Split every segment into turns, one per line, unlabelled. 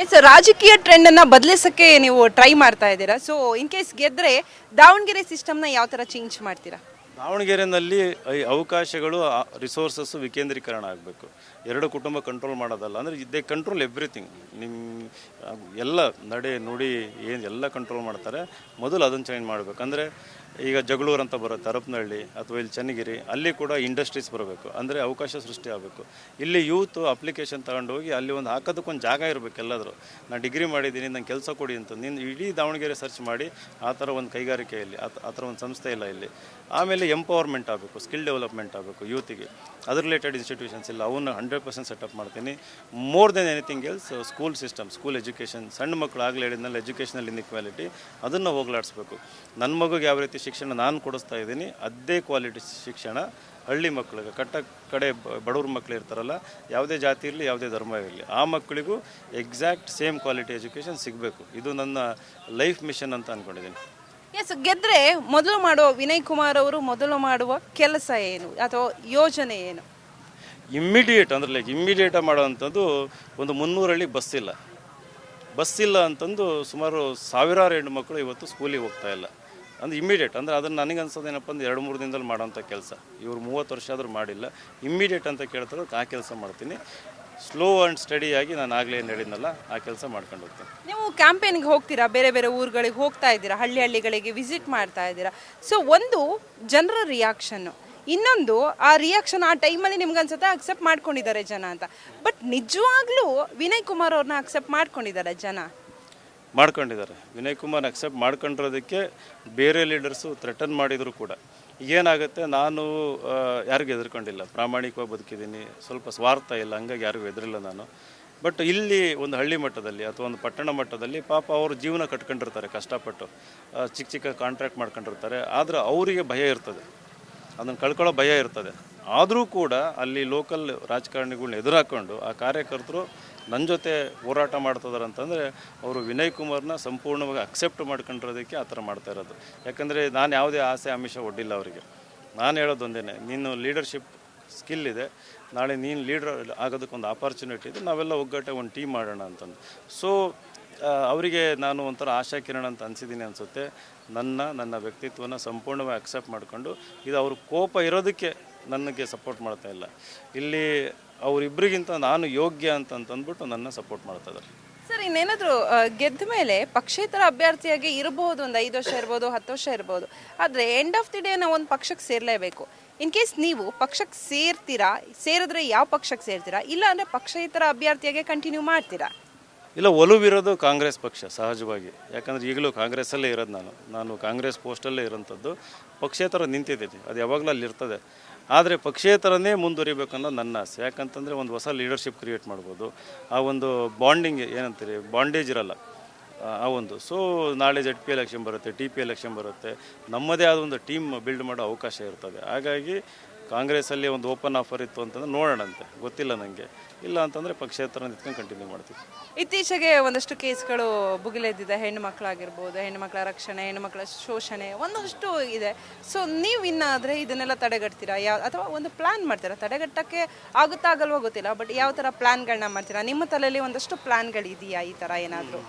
S ರಾಜಕೀಯ trend ಅನ್ನ ಬದಲಿಸಕ್ಕೆ ನೀವು ಟ್ರೈ ಮಾಡ್ತಾ ಇದ್ದೀರಾ? ಸೊ ಇನ್ ಕೇಸ್ ಗೆದ್ರೆ, ದಾವಣಗೆರೆ ಸಿಸ್ಟಮ್ನ ಯಾವ ತರ ಚೇಂಜ್ ಮಾಡ್ತೀರಾ?
ದಾವಣಗೆರೆಯಲ್ಲಿ ಅವಕಾಶಗಳು ರಿಸೋರ್ಸಸ್ಸು ವಿಕೇಂದ್ರೀಕರಣ ಆಗಬೇಕು. ಎರಡು ಕುಟುಂಬ ಕಂಟ್ರೋಲ್ ಮಾಡೋದಲ್ಲ, ಅಂದರೆ ದೇ ಕಂಟ್ರೋಲ್ ಎವ್ರಿಥಿಂಗ್ ನಿಮ್ಮ ಎಲ್ಲ ನಡೆ, ನುಡಿ, ಏನು ಎಲ್ಲ ಕಂಟ್ರೋಲ್ ಮಾಡ್ತಾರೆ, ಮೊದಲು ಅದನ್ನು ಚೇಂಜ್ ಮಾಡಬೇಕು. ಈಗ ಜಗಳೂರು ಅಂತ ಬರುತ್ತೆ ಹರಪನಹಳ್ಳಿ ಅಥವಾ ಇಲ್ಲಿ ಚನ್ನಗಿರಿ, ಅಲ್ಲಿ ಕೂಡ ಇಂಡಸ್ಟ್ರೀಸ್ ಬರಬೇಕು. ಅಂದರೆ ಅವಕಾಶ ಸೃಷ್ಟಿ ಆಗಬೇಕು. ಇಲ್ಲಿ ಯೂತ್ ಅಪ್ಲಿಕೇಶನ್ ತಗೊಂಡು ಹೋಗಿ ಅಲ್ಲಿ ಒಂದು ಹಾಕೋದಕ್ಕೊಂದು ಜಾಗ ಇರಬೇಕು ಎಲ್ಲಾದರೂ. ನಾನು ಡಿಗ್ರಿ ಮಾಡಿದ್ದೀನಿ, ನಂಗೆ ಕೆಲಸ ಕೊಡಿ ಅಂತ. ನೀನು ಇಡೀ ದಾವಣಗೆರೆ ಸರ್ಚ್ ಮಾಡಿ, ಆ ಥರ ಒಂದು ಕೈಗಾರಿಕೆ ಇಲ್ಲಿ ಆ ಥರ ಒಂದು ಸಂಸ್ಥೆ ಇಲ್ಲ ಇಲ್ಲಿ. ಆಮೇಲೆ ಎಂಪವರ್ಮೆಂಟ್ ಆಗಬೇಕು ಸ್ಕಿಲ್ ಡೆವಲಪ್ಮೆಂಟ್ ಆಗಬೇಕು ಯೂತಿಗೆ. ಅದ್ರ ರಿಲೇಟೆಡ್ ಇನ್ಸ್ಟಿಟ್ಯೂಷನ್ಸ್ ಇಲ್ಲ, ಅವನ್ನ ಹಂಡ್ರೆಡ್ ಪರ್ಸೆಂಟ್ ಸೆಟಪ್ ಮಾಡ್ತೀನಿ. More than anything else school system school education ಸಣ್ಣ ಮಕ್ಕಳು ಆಗಲೇ ಹೇಳಿದ್ನಲ್ಲ ಎಜುಕೇಷನಲ್ ಇನ್ಇಕ್ವಾಲಿಟಿ ಅದನ್ನು ಹೋಗ್ಲಾಡಿಸ್ಬೇಕು. ನನ್ನ ಮಗುಗೆ ಯಾವ ರೀತಿ ಶಿಕ್ಷಣ ನಾನು ಕೊಡಿಸ್ತಾ ಇದ್ದೀನಿ, ಅದೇ ಕ್ವಾಲಿಟಿ ಶಿಕ್ಷಣ ಹಳ್ಳಿ ಮಕ್ಕಳಿಗೆ ಕಟ್ಟ ಕಡೆ ಬಡವ್ರ ಮಕ್ಕಳು ಇರ್ತಾರಲ್ಲ, ಯಾವುದೇ ಜಾತಿ ಇರಲಿ, ಯಾವುದೇ ಧರ್ಮ ಇರಲಿ, ಆ ಮಕ್ಕಳಿಗೂ ಎಕ್ಸಾಕ್ಟ್ ಸೇಮ್ ಕ್ವಾಲಿಟಿ ಎಜುಕೇಷನ್ ಸಿಗಬೇಕು. ಇದು ನನ್ನ ಲೈಫ್ ಮಿಷನ್ ಅಂತ ಅಂದ್ಕೊಂಡಿದ್ದೀನಿ
ಎಸ್ ಗೆದ್ರೆ ಮೊದಲು ಮಾಡುವ ವಿನಯ್ ಕುಮಾರ್ ಅವರು ಮೊದಲು ಮಾಡುವ ಕೆಲಸ ಏನು? ಅಥವಾ ಯೋಜನೆ ಏನು?
ಇಮ್ಮಿಡಿಯೇಟ್ ಅಂದ್ರೆ ಲೈಕ್ ಇಮ್ಮಿಡಿಯೇಟ್ ಮಾಡೋವಂಥದ್ದು ಒಂದು ಮುನ್ನೂರಲ್ಲಿ ಬಸ್ ಇಲ್ಲ. ಬಸ್ ಇಲ್ಲ ಅಂತಂದು ಸುಮಾರು ಸಾವಿರಾರು ಹೆಣ್ಣು ಮಕ್ಕಳು ಇವತ್ತು ಸ್ಕೂಲಿಗೆ ಹೋಗ್ತಾ ಇಲ್ಲ. ಅಂದ್ರೆ ಇಮ್ಮಿಡಿಯೇಟ್ ಅಂದ್ರೆ ಅದನ್ನು ನನಗೆ ಅನ್ಸೋದು ಏನಪ್ಪ ಅಂದ್ರೆ ಎರಡು, ಮೂರು ದಿನದಲ್ಲಿ ಮಾಡೋಂಥ ಕೆಲಸ. ಇವ್ರು ಮೂವತ್ತು ವರ್ಷ ಆದರೂ ಮಾಡಿಲ್ಲ. ಇಮ್ಮಿಡಿಯೇಟ್ ಅಂತ ಕೇಳ್ತಾರೆ, ಆ ಕೆಲಸ ಮಾಡ್ತೀನಿ. ಸ್ಲೋ ಆ್ಯಂಡ್ ಸ್ಟಡಿಯಾಗಿ ನಾನು ಆಗಲೇ ಏನು ಹೇಳಿದ್ನಲ್ಲ ಆ ಕೆಲಸ ಮಾಡ್ಕೊಂಡು ಹೋಗ್ತೀನಿ.
ನೀವು ಕ್ಯಾಂಪೇನ್ಗೆ ಹೋಗ್ತೀರಾ? ಬೇರೆ ಬೇರೆ ಊರುಗಳಿಗೆ ಹೋಗ್ತಾ ಇದ್ದೀರಾ? ಹಳ್ಳಿ ಹಳ್ಳಿಗಳಿಗೆ ವಿಸಿಟ್ ಮಾಡ್ತಾ ಇದ್ದೀರಾ? ಸೊ ಒಂದು ಜನರ ರಿಯಾಕ್ಷನ್ನು ಇನ್ನೊಂದು ಆ ರಿಯಾಕ್ಷನ್ ಆ ಟೈಮಲ್ಲಿ ನಿಮ್ಗೆ ಅನ್ಸುತ್ತೆ ಅಕ್ಸೆಪ್ಟ್ ಮಾಡ್ಕೊಂಡಿದ್ದಾರೆ ಜನ ಅಂತ. ಬಟ್ ನಿಜವಾಗ್ಲೂ ವಿನಯ್ ಕುಮಾರ್ ಅವ್ರನ್ನ ಅಕ್ಸೆಪ್ಟ್ ಮಾಡ್ಕೊಂಡಿದ್ದಾರೆ ಜನ?
ಮಾಡ್ಕೊಂಡಿದ್ದಾರೆ. ವಿನಯ್ ಕುಮಾರ್ ಅಕ್ಸೆಪ್ಟ್ ಮಾಡ್ಕೊಂಡಿರೋದಕ್ಕೆ ಬೇರೆ ಲೀಡರ್ಸು ಥ್ರೆಟನ್ ಮಾಡಿದರೂ ಕೂಡ. ಏನಾಗುತ್ತೆ, ನಾನು ಯಾರಿಗೂ ಹೆದರ್ಕೊಂಡಿಲ್ಲ ಪ್ರಾಮಾಣಿಕವಾಗಿ ಬದುಕಿದ್ದೀನಿ. ಸ್ವಲ್ಪ ಸ್ವಾರ್ಥ ಇಲ್ಲ, ಹಂಗಾಗಿ ಯಾರಿಗೂ ಹೆದರಿಲ್ಲ ನಾನು. ಬಟ್ ಇಲ್ಲಿ ಒಂದು ಹಳ್ಳಿ ಮಟ್ಟದಲ್ಲಿ ಅಥವಾ ಒಂದು ಪಟ್ಟಣ ಮಟ್ಟದಲ್ಲಿ ಪಾಪ ಅವರು ಜೀವನ ಕಟ್ಕೊಂಡಿರ್ತಾರೆ, ಕಷ್ಟಪಟ್ಟು. ಚಿಕ್ಕ ಚಿಕ್ಕ ಕಾಂಟ್ರಾಕ್ಟ್ ಮಾಡ್ಕೊಂಡಿರ್ತಾರೆ. ಆದರೆ ಅವರಿಗೆ ಭಯ ಇರ್ತದೆ. ಅದನ್ನು ಕಳ್ಕೊಳ್ಳೋ ಭಯ ಇರ್ತದೆ. ಆದರೂ ಕೂಡ ಅಲ್ಲಿ ಲೋಕಲ್ ರಾಜಕಾರಣಿಗಳನ್ನ ಎದುರಾಕೊಂಡು ಆ ಕಾರ್ಯಕರ್ತರು ನನ್ನ ಜೊತೆ ಹೋರಾಟ ಮಾಡ್ತಿದ್ದಾರೆ ಅಂತಂದರೆ ಅವರು ವಿನಯ್ ಕುಮಾರ್ನ ಸಂಪೂರ್ಣವಾಗಿ ಅಕ್ಸೆಪ್ಟ್ ಮಾಡ್ಕೊಂಡಿರೋದಕ್ಕೆ ಆ ಥರ ಮಾಡ್ತಾ ಇರೋದು. ಯಾಕಂದರೆ ನಾನು ಯಾವುದೇ ಆಸೆ ಆಮಿಷ ಒಡ್ಡಿಲ್ಲ ಅವರಿಗೆ. ನಾನು ಹೇಳೋದು ಒಂದೇನೆ, ನೀನು ಲೀಡರ್ಶಿಪ್ ಸ್ಕಿಲ್ ಇದೆ, ನಾಳೆ ನೀನು ಲೀಡರ್ ಆಗೋದಕ್ಕೊಂದು ಆಪರ್ಚುನಿಟಿ ಇದೆ, ನಾವೆಲ್ಲ ಒಗ್ಗಟ್ಟೆ ಒಂದು ಟೀಮ್ ಮಾಡೋಣ ಅಂತಂದು. ಸೊ ಅವರಿಗೆ ನಾನು ಒಂಥರ ಆಶಾ ಕಿರಣ ಅಂತ ಅನಿಸಿದ್ದೀನಿ ಅನಿಸುತ್ತೆ. ನನ್ನ ನನ್ನ ವ್ಯಕ್ತಿತ್ವನ ಸಂಪೂರ್ಣವಾಗಿ ಅಕ್ಸೆಪ್ಟ್ ಮಾಡಿಕೊಂಡು ಇದು ಅವ್ರ ಕೋಪ ಇರೋದಕ್ಕೆ ನನಗೆ ಸಪೋರ್ಟ್ ಮಾಡ್ತಾ ಇಲ್ಲ. ಇಲ್ಲಿ ಅವರಿಬ್ಬರಿಗಿಂತ ನಾನು ಯೋಗ್ಯ ಅಂತ ಅಂದ್ಬಿಟ್ಟು ನನ್ನ ಸಪೋರ್ಟ್ ಮಾಡ್ತಾ ಇದ್ದಾರೆ.
ಸರ್ ಇನ್ನೇನಾದರೂ ಗೆದ್ದ ಮೇಲೆ ಪಕ್ಷೇತರ ಅಭ್ಯರ್ಥಿಯಾಗಿ ಇರಬಹುದು ಒಂದು ಐದು ವರ್ಷ ಇರ್ಬೋದು ಹತ್ತು ವರ್ಷ ಇರ್ಬೋದು ಆದರೆ ಎಂಡ್ ಆಫ್ ದಿ ಡೇ ನಾವು ಒಂದು ಪಕ್ಷಕ್ಕೆ ಸೇರಲೇಬೇಕು. ಇನ್ ಕೇಸ್ ನೀವು ಪಕ್ಷಕ್ಕೆ ಸೇರ್ತೀರಾ ಸೇರಿದ್ರೆ ಯಾವ ಪಕ್ಷಕ್ಕೆ ಸೇರ್ತೀರಾ? ಇಲ್ಲ ಅಂದರೆ ಪಕ್ಷೇತರ ಅಭ್ಯರ್ಥಿಯಾಗಿ ಕಂಟಿನ್ಯೂ ಮಾಡ್ತೀರಾ?
ಇಲ್ಲ ಒಲುವಿರೋದು ಕಾಂಗ್ರೆಸ್ ಪಕ್ಷ ಸಹಜವಾಗಿ. ಯಾಕಂದರೆ ಈಗಲೂ ಕಾಂಗ್ರೆಸ್ಸಲ್ಲೇ ಇರೋದು ನಾನು. ನಾನು ಕಾಂಗ್ರೆಸ್ ಪೋಸ್ಟಲ್ಲೇ ಇರೋಂಥದ್ದು. ಪಕ್ಷೇತರ ನಿಂತಿದ್ದೀನಿ. ಅದು ಯಾವಾಗಲೂ ಅಲ್ಲಿ ಇರ್ತದೆ ಆದರೆ ಪಕ್ಷೇತರನೇ ಮುಂದುವರಿಬೇಕು ಅನ್ನೋದು ನನ್ನ ಆಸೆ. ಯಾಕಂತಂದರೆ ಒಂದು ಹೊಸ ಲೀಡರ್ಶಿಪ್ ಕ್ರಿಯೇಟ್ ಮಾಡ್ಬೋದು. ಆ ಒಂದು ಬಾಂಡಿಂಗ್ ಏನಂತೀರಿ? ಬಾಂಡೇಜ್ ಇರಲ್ಲ. ಆ- ಒಂದು. ಸೊ ನಾಳೆ ಜೆಡ್ ಪಿ ಎಲೆಕ್ಷನ್ ಬರುತ್ತೆ ಟಿ ಪಿ ಎಲೆಕ್ಷನ್ ಬರುತ್ತೆ. ನಮ್ಮದೇ ಆದ ಒಂದು ಟೀಮ್ ಬಿಲ್ಡ್ ಮಾಡೋ ಅವಕಾಶ ಇರ್ತದೆ. ಹಾಗಾಗಿ ಕಾಂಗ್ರೆಸ್ಸಲ್ಲಿ ಒಂದು ಓಪನ್ ಆಫರ್ ಇತ್ತು ಅಂತಂದ್ರೆ ನೋಡೋಣಂತೆ. ಗೊತ್ತಿಲ್ಲ ನನಗೆ ಇಲ್ಲ ಅಂತಂದರೆ ಪಕ್ಷೇತರ ನಿಂತ್ಕೊಂಡು ಕಂಟಿನ್ಯೂ ಮಾಡ್ತೀವಿ.
ಇತ್ತೀಚೆಗೆ ಒಂದಷ್ಟು ಕೇಸ್ಗಳು ಭುಗಿಲೆದ್ದಿದೆ. ಹೆಣ್ಣು ಮಕ್ಕಳಾಗಿರ್ಬೋದು ಹೆಣ್ಣು ಮಕ್ಕಳ ರಕ್ಷಣೆ ಹೆಣ್ಣು ಮಕ್ಕಳ ಶೋಷಣೆ ಒಂದಷ್ಟು ಇದೆ. ಸೊ ನೀವು ಇನ್ನಾದರೆ ಇದನ್ನೆಲ್ಲ ತಡೆಗಟ್ತೀರಾ? ಯಾವ ಅಥವಾ ಒಂದು ಪ್ಲಾನ್ ಮಾಡ್ತೀರಾ? ತಡೆಗಟ್ಟಕ್ಕೆ ಆಗುತ್ತಾಗಲ್ವೋ ಗೊತ್ತಿಲ್ಲ ಬಟ್ ಯಾವ ಥರ ಪ್ಲ್ಯಾನ್ಗಳನ್ನ ಮಾಡ್ತೀರಾ? ನಿಮ್ಮ ತಲೆಯಲ್ಲಿ ಒಂದಷ್ಟು ಪ್ಲಾನ್ಗಳಿದೆಯಾ ಈ ಥರ ಏನಾದರೂ?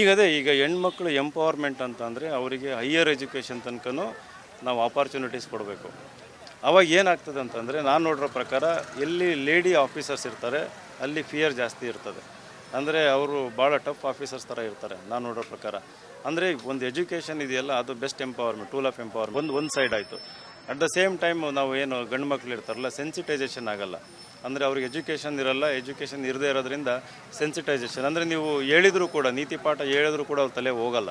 ಈಗ ಅದೇ ಈಗ ಹೆಣ್ಮಕ್ಳು ಎಂಪವರ್ಮೆಂಟ್ ಅಂತಂದರೆ ಅವರಿಗೆ ಹೈಯರ್ ಎಜುಕೇಷನ್ ತನಕನೂ ನಾವು ಆಪರ್ಚುನಿಟೀಸ್ ಕೊಡಬೇಕು. ಅವಾಗ ಏನಾಗ್ತದೆ ಅಂತಂದರೆ ನಾನು ನೋಡಿರೋ ಪ್ರಕಾರ ಎಲ್ಲಿ ಲೇಡಿ ಆಫೀಸರ್ಸ್ ಇರ್ತಾರೆ, ಅಲ್ಲಿ ಫಿಯರ್ ಜಾಸ್ತಿ ಇರ್ತದೆ. ಅಂದರೆ ಅವರು ಭಾಳ ಟಫ್ ಆಫೀಸರ್ಸ್ ಥರ ಇರ್ತಾರೆ ನಾನು ನೋಡೋ ಪ್ರಕಾರ. ಅಂದರೆ ಒಂದು ಎಜುಕೇಷನ್ ಇದೆಯಲ್ಲ, ಅದು best empowerment tool of empowerment ಒಂದು ಒಂದು ಸೈಡ್ ಆಯಿತು. ಅಟ್ ದ ಸೇಮ್ ಟೈಮ್ ನಾವು ಏನು ಗಂಡು ಮಕ್ಳು ಇರ್ತಾರಲ್ಲ ಸೆನ್ಸಿಟೈಸೇಷನ್ ಆಗಲ್ಲ. ಅಂದರೆ ಅವ್ರಿಗೆ ಎಜುಕೇಷನ್ ಇರಲ್ಲ ಎಜುಕೇಷನ್ ಇರದೇ ಇರೋದ್ರಿಂದ ಸೆನ್ಸಿಟೈಸೇಷನ್ ಅಂದರೆ ನೀವು ಹೇಳಿದರೂ ಕೂಡ, ನೀತಿ ಪಾಠ ಹೇಳಿದ್ರು ಕೂಡ ಅವ್ರ ತಲೆ ಹೋಗಲ್ಲ.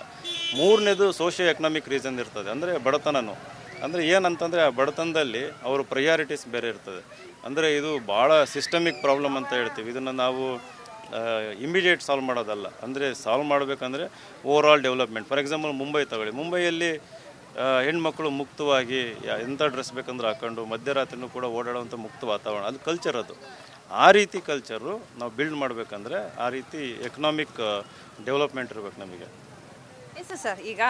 ಮೂರನೇದು ಸೋಷಿಯೋ ಎಕನಾಮಿಕ್ ರೀಸನ್ ಇರ್ತದೆ. ಅಂದರೆ ಬಡತನನು. ಅಂದರೆ ಏನಂತಂದರೆ ಆ ಬಡತನದಲ್ಲಿ ಅವ್ರ ಪ್ರಯಾರಿಟೀಸ್ ಬೇರೆ ಇರ್ತದೆ. ಅಂದರೆ ಇದು ಭಾಳ ಸಿಸ್ಟಮಿಕ್ ಪ್ರಾಬ್ಲಮ್ ಅಂತ ಹೇಳ್ತೀವಿ. ಇದನ್ನು ನಾವು ಇಮಿಡಿಯೇಟ್ ಸಾಲ್ವ್ ಮಾಡೋದಲ್ಲ. ಅಂದರೆ ಸಾಲ್ವ್ ಮಾಡಬೇಕಂದ್ರೆ over all development for example Mumbai ತಗೊಳ್ಳಿ ಮುಂಬೈಯಲ್ಲಿ ಹೆಣ್ಮಕ್ಳು ಮುಕ್ತವಾಗಿ ಎಂಥ ಡ್ರೆಸ್ ಬೇಕಂದ್ರೆ ಹಾಕೊಂಡು ಮಧ್ಯರಾತ್ರಿನೂ ಕೂಡ ಓಡಾಡುವಂಥ ಮುಕ್ತ ವಾತಾವರಣ. ಅದು ಕಲ್ಚರ್ ಅದು. ಆ ರೀತಿ ಕಲ್ಚರು ನಾವು ಬಿಲ್ಡ್ ಮಾಡಬೇಕಂದ್ರೆ ಆ ರೀತಿ ಎಕನಾಮಿಕ್ ಡೆವಲಪ್ಮೆಂಟ್ ಇರಬೇಕು ನಮಗೆ.
ಎಸ್ ಸರ್, ಈಗ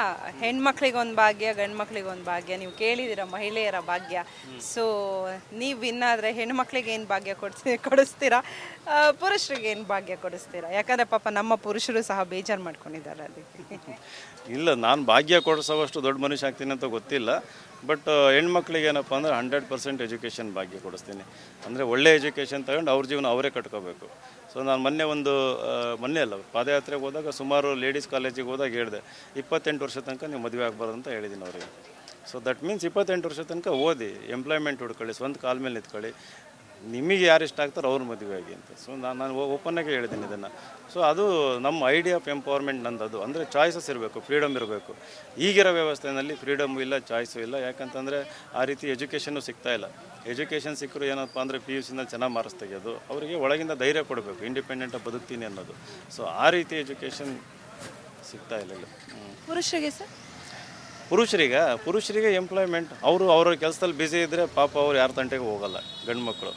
ಹೆಣ್ಮಕ್ಳಿಗೆ ಒಂದು ಭಾಗ್ಯ ಗಂಡು ಮಕ್ಳಿಗೆ ಒಂದು ಭಾಗ್ಯ, ನೀವು ಕೇಳಿದಿರ ಮಹಿಳೆಯರ ಭಾಗ್ಯ. ಸೊ ನೀವು ಇನ್ನಾದರೆ ಹೆಣ್ಮಕ್ಳಿಗೆ ಏನು ಭಾಗ್ಯ ಕೊಡ್ಸಿ, ಕೊಡಿಸ್ತೀರಾ? ಪುರುಷರಿಗೆ ಏನು ಭಾಗ್ಯ ಕೊಡಿಸ್ತೀರಾ? ಯಾಕಂದರೆ ಪಾಪ ನಮ್ಮ ಪುರುಷರು ಸಹ ಬೇಜಾರು ಮಾಡ್ಕೊಂಡಿದ್ದಾರೆ ಅದಕ್ಕೆ.
ಇಲ್ಲ, ನಾನು ಭಾಗ್ಯ ಕೊಡಿಸೋವಷ್ಟು ದೊಡ್ಡ ಮನುಷ್ಯ ಆಗ್ತೀನಿ ಅಂತ ಗೊತ್ತಿಲ್ಲ. ಬಟ್ ಹೆಣ್ಮಕ್ಳಿಗೆ ಏನಪ್ಪ ಅಂದರೆ ಹಂಡ್ರೆಡ್ ಪರ್ಸೆಂಟ್ ಎಜುಕೇಷನ್ ಭಾಗ್ಯ ಕೊಡಿಸ್ತೀನಿ. ಅಂದರೆ ಒಳ್ಳೆ ಎಜುಕೇಷನ್ ತಗೊಂಡು ಅವ್ರ ಜೀವನ ಅವರೇ ಕಟ್ಕೋಬೇಕು. ಸೊ ನಾನು ಮೊನ್ನೆ ಒಂದು ಮೊನ್ನೆ ಅಲ್ಲ, ಪಾದಯಾತ್ರೆಗೆ ಹೋದಾಗ ಸುಮಾರು ಲೇಡೀಸ್ ಕಾಲೇಜಿಗೆ ಹೋದಾಗ ಹೇಳಿದೆ, ಇಪ್ಪತ್ತೆಂಟು ವರ್ಷ ತನಕ ನೀವು ಮದುವೆ ಆಗ್ಬಾರ್ದು ಅಂತ ಹೇಳಿದ್ದೀನಿ ಅವರಿಗೆ. ಸೊ ದಟ್ ಮೀನ್ಸ್ ಇಪ್ಪತ್ತೆಂಟು ವರ್ಷ ತನಕ ಓದಿ ಎಂಪ್ಲಾಯ್ಮೆಂಟ್ ಹುಡ್ಕೊಳ್ಳಿ, ಸ್ವಂತ ಕಾಲ ಮೇಲೆ ನಿಂತ್ಕೊಳ್ಳಿ. ನಿಮಗೆ ಯಾರು ಇಷ್ಟ ಆಗ್ತಾರೋ ಅವ್ರ ಮದುವೆ ಆಗಿ ಅಂತ. ಸೊ ನಾನು ನಾನು ಓಪನ್ನಾಗೆ ಹೇಳಿದ್ದೀನಿ ಇದನ್ನು. ಸೊ ಅದು ನಮ್ಮ ಐಡಿಯಾ ಆಫ್ ಎಂಪವರ್ಮೆಂಟ್ ನಂದದು. ಅದು ಅಂದರೆ ಚಾಯ್ಸಸ್ ಇರಬೇಕು ಫ್ರೀಡಮ್ ಇರಬೇಕು. ಈಗಿರೋ ವ್ಯವಸ್ಥೆಯಲ್ಲಿ ಫ್ರೀಡಮ್ ಇಲ್ಲ ಚಾಯ್ಸು ಇಲ್ಲ. ಯಾಕಂತಂದರೆ ಆ ರೀತಿ ಎಜುಕೇಷನ್ನು ಸಿಗ್ತಾ ಇಲ್ಲ. ಎಜುಕೇಷನ್ ಸಿಕ್ಕರು ಏನಪ್ಪ ಅಂದರೆ ಪಿ ಯು ಸಿನಲ್ಲಿ ಚೆನ್ನಾಗಿ ಮಾರ್ಕ್ಸ್ ತೆಗೆಯೋದು. ಅವರಿಗೆ ಒಳಗಿಂದ ಧೈರ್ಯ ಕೊಡಬೇಕು ಇಂಡಿಪೆಂಡೆಂಟಾಗಿ ಬದುಕ್ತೀನಿ ಅನ್ನೋದು. ಸೊ ಆ ರೀತಿ ಎಜುಕೇಷನ್ ಸಿಗ್ತಾ ಇಲ್ಲ ಇಲ್ಲ.
ಪುರುಷರಿಗೆ ಸರ್?
ಪುರುಷರಿಗೆ ಪುರುಷರಿಗೆ ಎಂಪ್ಲಾಯ್ಮೆಂಟ್ ಅವರು ಅವರ ಕೆಲಸದಲ್ಲಿ ಬ್ಯುಸಿ ಇದ್ದರೆ ಪಾಪ ಅವ್ರು ಯಾರ ತಂಟೆಗೆ ಹೋಗಲ್ಲ ಗಂಡು ಮಕ್ಕಳು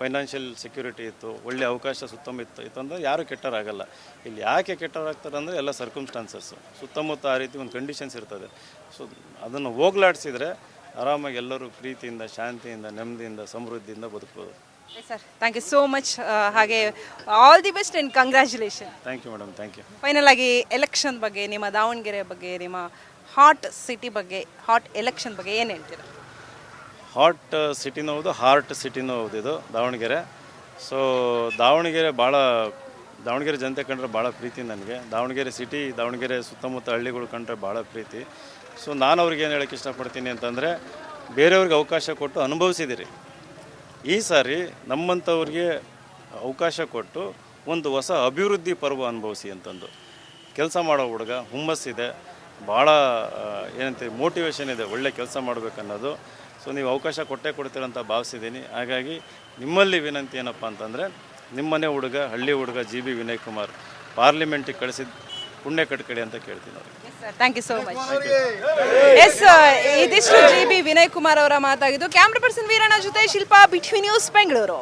ಫೈನಾನ್ಷಿಯಲ್ ಸೆಕ್ಯೂರಿಟಿ ಇತ್ತು ಒಳ್ಳೆ ಅವಕಾಶ ಸುತ್ತಮುತ್ತ ಇತ್ತು ಅಂದರೆ ಯಾರು ಕೆಟ್ಟರಾಗಲ್ಲ ಇಲ್ಲಿ ಯಾಕೆ ಕೆಟ್ಟರಾಗ್ತಾರೆ ಅಂದರೆ ಎಲ್ಲ ಸರ್ಕಮ್ಸ್ಟಾನ್ಸಸ್ಸು ಸುತ್ತಮುತ್ತ ಆ ರೀತಿ ಒಂದು ಕಂಡೀಷನ್ಸ್ ಇರ್ತದೆ. ಸೊ ಅದನ್ನು ಹೋಗ್ಲಾಡಿಸಿದ್ರೆ ಆರಾಮಾಗಿ ಎಲ್ಲರೂ ಪ್ರೀತಿಯಿಂದ ಶಾಂತಿಯಿಂದ ನೆಮ್ಮದಿಯಿಂದ ಸಮೃದ್ಧಿಯಿಂದ ಬದುಕ್ಬೋದು.
Sir thank you so much ಹಾಗೆ all the best and congratulation
thank you madam thank you
final ಆಗಿ ಎಲೆಕ್ಷನ್ ಬಗ್ಗೆ ನಿಮ್ಮ ದಾವಣಗೆರೆ ಬಗ್ಗೆ ನಿಮ್ಮ ಹಾಟ್ ಸಿಟಿ ಬಗ್ಗೆ ಹಾಟ್ ಎಲೆಕ್ಷನ್ ಬಗ್ಗೆ ಏನು ಹೇಳ್ತೀರಾ?
ಹಾಟ್ ಸಿಟಿನೂ ಹೌದು, ಹಾರ್ಟ್ ಸಿಟಿನೂ ಹೌದು ಇದು, ದಾವಣಗೆರೆ. ಸೊ ದಾವಣಗೆರೆ ಭಾಳ, ದಾವಣಗೆರೆ ಜನತೆ ಕಂಡ್ರೆ ಭಾಳ ಪ್ರೀತಿ ನನಗೆ. ದಾವಣಗೆರೆ ಸಿಟಿ, ದಾವಣಗೆರೆ ಸುತ್ತಮುತ್ತ ಹಳ್ಳಿಗಳು ಕಂಡ್ರೆ ಭಾಳ ಪ್ರೀತಿ. ಸೊ ನಾನು ಅವ್ರಿಗೆ ಏನು ಹೇಳೋಕ್ಕೆ ಇಷ್ಟಪಡ್ತೀನಿ ಅಂತಂದರೆ, ಬೇರೆಯವ್ರಿಗೆ ಅವಕಾಶ ಕೊಟ್ಟು ಅನುಭವಿಸಿದಿರಿ. ಈ ಸಾರಿ ನಮ್ಮಂಥವ್ರಿಗೆ ಅವಕಾಶ ಕೊಟ್ಟು ಒಂದು ಹೊಸ ಅಭಿವೃದ್ಧಿ ಪರ್ವ ಅನುಭವಿಸಿ ಅಂತಂದು. ಕೆಲಸ ಮಾಡೋ ಹುಡುಗ, ಹುಮ್ಮಸ್ಸಿದೆ, ಭಾಳ ಏನಂತೀವಿ ಮೋಟಿವೇಶನ್ ಇದೆ, ಒಳ್ಳೆ ಕೆಲಸ ಮಾಡಬೇಕನ್ನೋದು. ಸೊ ನೀವು ಅವಕಾಶ ಕೊಟ್ಟೇ ಕೊಡ್ತೀರಂತ ಭಾವಿಸಿದ್ದೀನಿ. ಹಾಗಾಗಿ ನಿಮ್ಮಲ್ಲಿ ವಿನಂತಿ ಏನಪ್ಪ ಅಂತಂದರೆ ನಿಮ್ಮನೆ ಹುಡುಗ ಹಳ್ಳಿ ಹುಡುಗ ಜಿ ಬಿ ವಿನಯ್ ಕುಮಾರ್ ಪಾರ್ಲಿಮೆಂಟಿಗೆ ಕಳಿಸಿದ ಪುಣ್ಯ ಕಟ್ಕಡಿ ಅಂತ ಕೇಳ್ತೀನಿ ಅವ್ರಿಗೆ.
Sir thank you so much yes ಇದಿಷ್ಟು ಜಿ ಬಿ ವಿನಯ್ ಕುಮಾರ್ ಅವರ ಮಾತಾಗಿದ್ದು. ಕ್ಯಾಮ್ರಾ ಪರ್ಸನ್ ವೀರಣ್ಣ ಜೊತೆ ಶಿಲ್ಪಾ ಬಿಟ್ವಿ ನ್ಯೂಸ್ ಬೆಂಗಳೂರು.